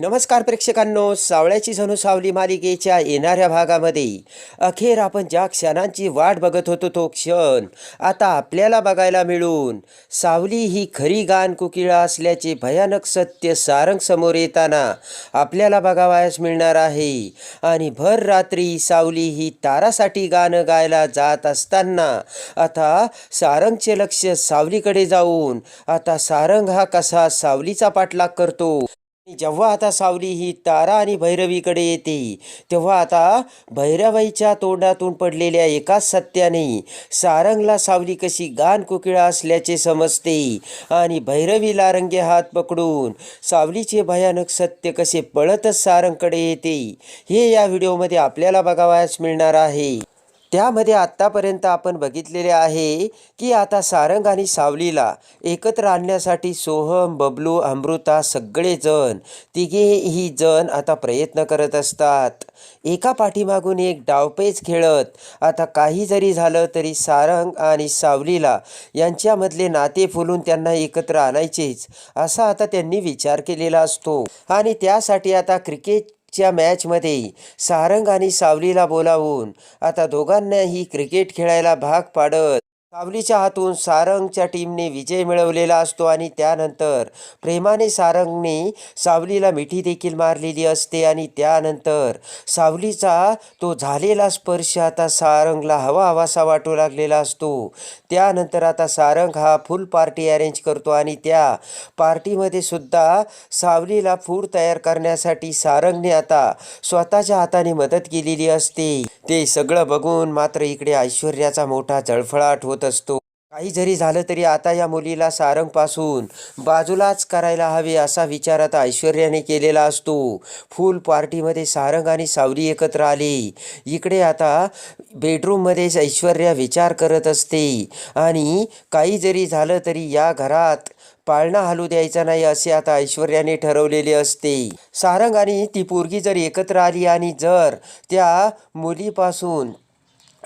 नमस्कार प्रेक्षकांनो सावळ्याची जणू सावली मालिकेच्या येणाऱ्या भागामध्ये. अखेर आपण ज्या क्षणांची वाट बघत होतो तो क्षण आता आपल्याला बघायला मिळून. सावली ही खरी गान कुकिळा असल्याचे भयानक सत्य सारंग समोर येताना आपल्याला बघावयास मिळणार आहे. आणि भर रात्री सावली ही तारासाठी गाणं गायला जात असताना आता सारंगचे लक्ष सावलीकडे जाऊन आता सारंग हा कसा सावलीचा पाठलाग करतो? जेव्हा आता सावली ही तारा आणि भैरवीकडे येते तेव्हा आता भैरवाईच्या तोंडातून पडलेल्या एकाच सत्याने सारंगला सावली कशी गान कुकिळा असल्याचे समजते आणि भैरवीला रंगे हात पकडून सावलीचे भयानक सत्य कसे पळतच सारंगकडे येते हे या व्हिडिओमध्ये आपल्याला बघावयास मिळणार आहे. त्यामध्ये आत्तापर्यंत आपण बघितलेले आहे की आता सारंग आणि सावलीला एकत्र आणण्यासाठी सोहम बबलू अमृता सगळेजण तिघेही जण आता प्रयत्न करत असतात. एका पाठीमागून एक डावपेच खेळत आता काही जरी झालं तरी सारंग आणि सावलीला यांच्यामधले नाते फुलून त्यांना एकत्र आणायचेच असा आता त्यांनी विचार केलेला असतो. आणि त्यासाठी आता क्रिकेट च्या मॅचमध्ये सारंग आणि सावलीला बोलावून आता दोघांनाही क्रिकेट खेळायला भाग पाडत सावलीच्या हातून सारंगच्या टीमने विजय मिळवलेला असतो आणि त्यानंतर प्रेमाने सारंगने सावलीला मिठी देखील मारलेली असते आणि त्यानंतर सावलीचा तो झालेला स्पर्श आता सारंगला हवा हवासा वाटू लागलेला असतो. त्यानंतर आता सारंग हा फुल पार्टी अरेंज करतो आणि त्या पार्टीमध्ये सुद्धा सावलीला फूड तयार करण्यासाठी सारंगने आता स्वतःच्या हाताने मदत केलेली असते. ते सगळं बघून मात्र इकडे ऐश्वर्याचा मोठा जळफळाट होत असतो. काही जरी झालं तरी आता या मुलीला सारंगपासून बाजूलाच करायला हवे असा विचार आता ऐश्वर्याने केलेला असतो. फुल पार्टीमध्ये सारंग आणि सावली एकत्र आले. इकडे आता बेडरूममध्ये ऐश्वर्या विचार करत असते. आणि काही जरी झालं तरी या घरात पाळणा हलू द्यायचा नाही असे आता ऐश्वर्याने ठरवलेले असते. सारंग आणि ती पोरगी जर एकत्र आली आणि जर त्या मुलीपासून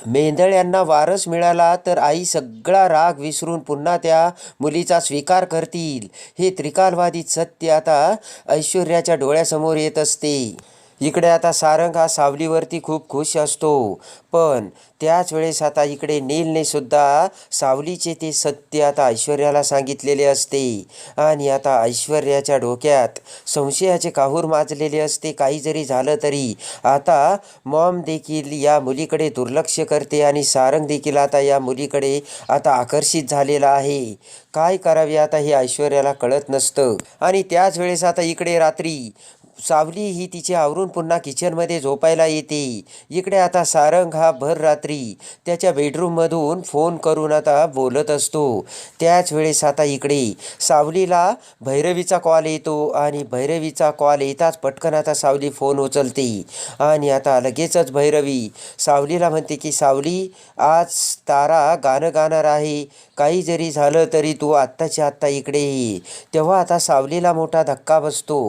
मेंदळ्यांना वारस मिळाला तर आई सगळा राग विसरून पुन्हा त्या मुलीचा स्वीकार करतील. हे त्रिकालवादी सत्य आता ऐश्वर्याच्या डोळ्यासमोर येत असते. इकडे आता सारंग हा सावलीवरती खूप खुश असतो. पण त्याच वेळेस आता इकडे नीलने सुद्धा सावलीचे ते सत्य आता ऐश्वर्याला सांगितलेले असते. आणि आता ऐश्वर्याच्या डोक्यात संशयाचे काहूर माजलेले असते. काही जरी झालं तरी आता मॉम देखील या मुलीकडे दुर्लक्ष करते आणि सारंग देखील आता या मुलीकडे आता आकर्षित झालेला आहे. काय करावे आता हे ऐश्वर्याला कळत नसतं. आणि त्याच वेळेस आता इकडे रात्री सावली ही तिचे आवरून पुन्हा किचनमध्ये झोपायला येते. इकडे आता सारंग हा भर रात्री त्याच्या बेडरूममधून फोन करून आता बोलत असतो. त्याच वेळेस आता इकडे सावलीला भैरवीचा कॉल येतो आणि भैरवीचा कॉल येताच पटकन आता सावली फोन उचलते. आणि आता लगेचच भैरवी सावलीला म्हणते की सावली आज तारा गाणं गाणार आहे. काही जरी झालं तरी तू आत्ताच्या आत्ता इकडे ये. तेव्हा आता सावलीला मोठा धक्का बसतो.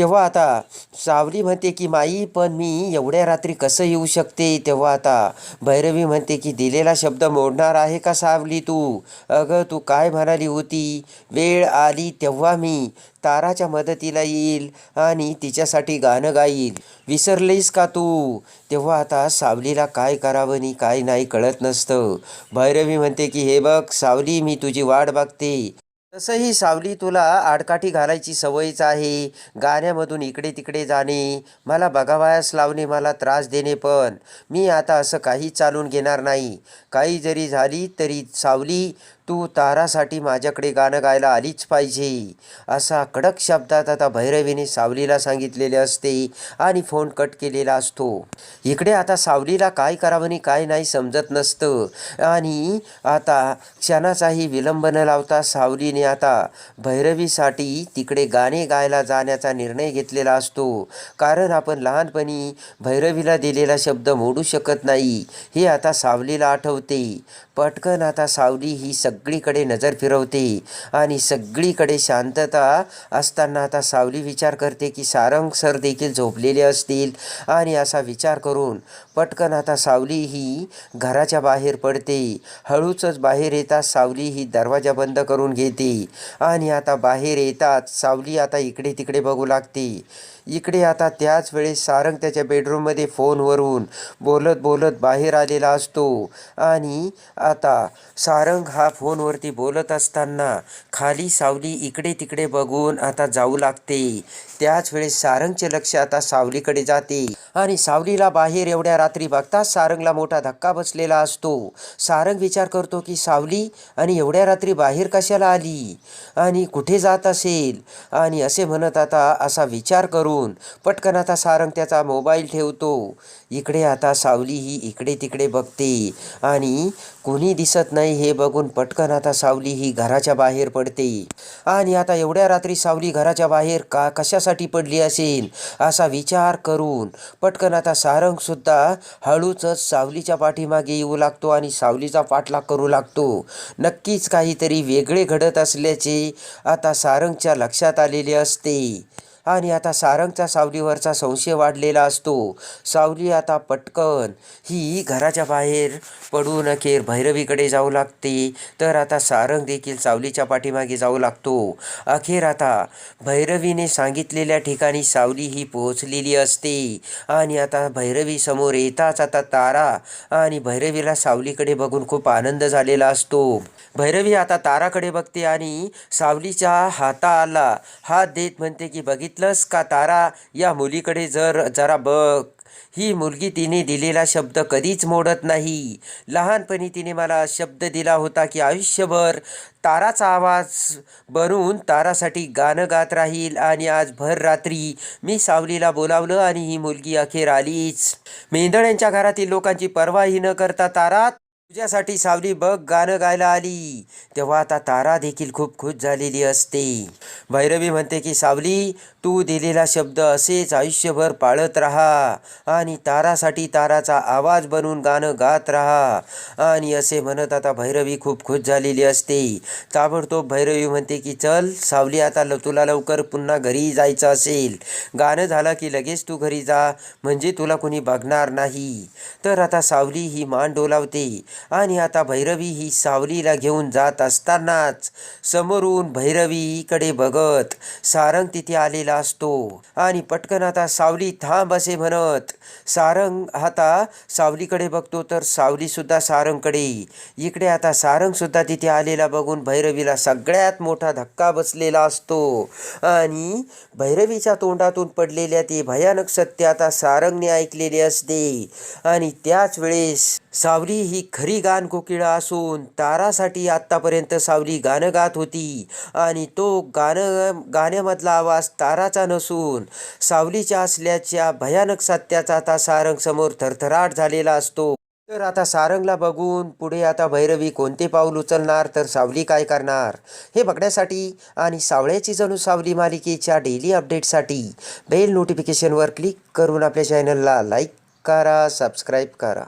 तेव्हा आता सावली म्हणते की माई पण मी एवढ्या रात्री कसं येऊ शकते? तेव्हा आता भैरवी म्हणते की दिलेला शब्द मोडणार आहे का सावली तू? अगं तू काय म्हणाली होती? वेळ आली तेव्हा मी ताराच्या मदतीला येईल आणि तिच्यासाठी गाणं गाईल. विसरलीस का तू? तेव्हा आता सावलीला काय करावं आणि काय नाही कळत नसतं. भैरवी म्हणते की हे बघ सावली मी तुझी वाट बघते. तसंही सावली तुला आडकाठी घालायची सवयच आहे. गाण्यामधून इकडे तिकडे जाणे मला बघावयास लावणे मला त्रास देणे पण. मी आता असं काही चालून घेणार नाही. काही जरी झाली तरी सावली तू तारासाठी माझ्याकडे गाणं गायला आलीच पाहिजे. असा कडक शब्दात आता भैरवीने सावलीला सांगितलेले असते आणि फोन कट केलेला असतो. इकडे आता सावलीला काय करावं आणि काय नाही समजत नसतं. आणि आता क्षणाचाही विलंब न लावता सावलीने आता भैरवीसाठी तिकडे गाणे गायला जाण्याचा निर्णय घेतलेला असतो. कारण आपण लहानपणी भैरवीला दिलेला शब्द मोडू शकत नाही हे आता सावलीला आठवते. पटकन आता सावली ही सग सगळीकडे नजर फिरवते आणि सगळीकडे शांतता असताना आता सावली विचार करते की सारंग सर देखील झोपलेले असतील. आणि असा विचार करून पटकन आता सावली ही घराच्या बाहेर पडते. हळूचच बाहेर येताच सावली ही दरवाजा बंद करून घेते. आणि आता बाहेर येताच सावली आता इकडे तिकडे बघू लागते. इकडे आता त्याच वेळेस सारंग त्याच्या बेडरूममध्ये फोनवरून बोलत बोलत बाहेर आलेला असतो. आणि आता सारंग हा फोनवरती बोलत असताना खाली सावली इकडे तिकडे बघून आता जाऊ लागते. त्याच वेळेस सारंगचे लक्ष आता सावलीकडे जाते. आणि सावलीला बाहेर एवढ्या रात्री बघताच सारंगला मोठा धक्का बसलेला असतो. सारंग विचार करतो की सावली आणि एवढ्या रात्री बाहेर कशाला आली? आणि कुठे जात असेल? आणि असे म्हणत आता असा विचार करून पटकन आता सारंग त्याचा मोबाईल ठेवतो. इकडे आता सावली ही इकडे तिकडे बघते. आणि कोणी दिसत नाही हे बघून पट पटकन आता सावली ही घराच्या बाहेर पडते. आणि आता एवढ्या रात्री सावली घराच्या बाहेर का कशासाठी पडली असेल? असा विचार करून पटकन आता सारंगसुद्धा हळूच हळूचच सावलीच्या पाठीमागे येऊ लागतो आणि सावलीचा पाठलाग करू लागतो. नक्कीच काहीतरी वेगळे घडत असल्याचे आता सारंगच्या लक्षात आलेले असते. आणि आता सारंगचा सावलीवरचा संशय वाढलेला असतो. सावली आता पटकन ही घराच्या बाहेर पडून अखेर भैरवीकडे जाऊ लागते. तर आता सारंग देखील सावलीच्या पाठीमागे जाऊ लागतो. अखेर आता भैरवीने सांगितलेल्या ठिकाणी सावली ही पोहोचलेली असते. आणि आता भैरवी समोर येताच आता तारा आणि भैरवीला सावलीकडे बघून खूप आनंद झालेला असतो. भैरवी आता ताराकडे बघते आणि सावलीच्या हाताला हात देत म्हणते की बघितलंस का तारा या मुलीकडे जर जरा बघ. ही मुलगी तिने दिलेला शब्द कधीच मोडत नाही. लहानपणी तिने मला शब्द दिला होता की आयुष्यभर ताराचा आवाज बनून तारासाठी गाणं गात राहील आणि आज भर रात्री मी सावलीला बोलावलं आणि ही मुलगी अखेर आलीच. मेंदळ्यांच्या घरातील लोकांची पर्वाही न करता तारा तुझ्यासाठी सावली बघ गाणं गायला आली. तेव्हा आता तारा देखील खूप खुश झालेली असते. भैरवी म्हणते की सावली तू दिलेला शब्द असेच आयुष्यभर पाळत राहा आणि तारासाठी ताराचा आवाज बनून गाणं गात राहा. आणि असे म्हणत आता भैरवी खूप खुश झालेली असते. ताबडतोब भैरवी म्हणते की चल सावली आता ल तुला लवकर पुन्हा घरी जायचं असेल. गाणं झालं की लगेच तू घरी जा. म्हणजे तुला कुणी बघणार नाही. तर आता सावली ही मान डोलावते. आणि आता भैरवी ही सावलीला घेऊन जात असतानाच समोरून भैरवीकडे बघत सारंग तिथे आलेला असतो. आणि पटकन आता सावली थांब असे म्हणत सारंग आता सावलीकडे बघतो तर सावलीसुद्धा सारंगकडे. इकडे आता सारंग सुद्धा तिथे आलेला बघून भैरवीला सगळ्यात मोठा धक्का बसलेला असतो. आणि भैरवीच्या तोंडातून पडलेल्या ते भयानक सत्य आता सारंगने ऐकलेले असते. आणि त्याच वेळेस सावली ही खरी गान कोकिळा असून तारासाठी आत्तापर्यंत सावली गाणं गात होती. आणि तो गाणं गाण्यामधला आवाज ताराचा नसून सावलीच्या असल्याच्या भयानक सत्याचा आता सारंग समोर थरथराट झालेला असतो. तर आता सारंगला बघून पुढे आता भैरवी कोणते पाऊल उचलणार तर सावली काय करणार? हे बघण्यासाठी आणि सावळ्याची जणू सावली मालिकेच्या डेली अपडेटसाठी बेल नोटिफिकेशनवर क्लिक करून आपल्या चॅनलला लाईक करा सबस्क्राईब करा.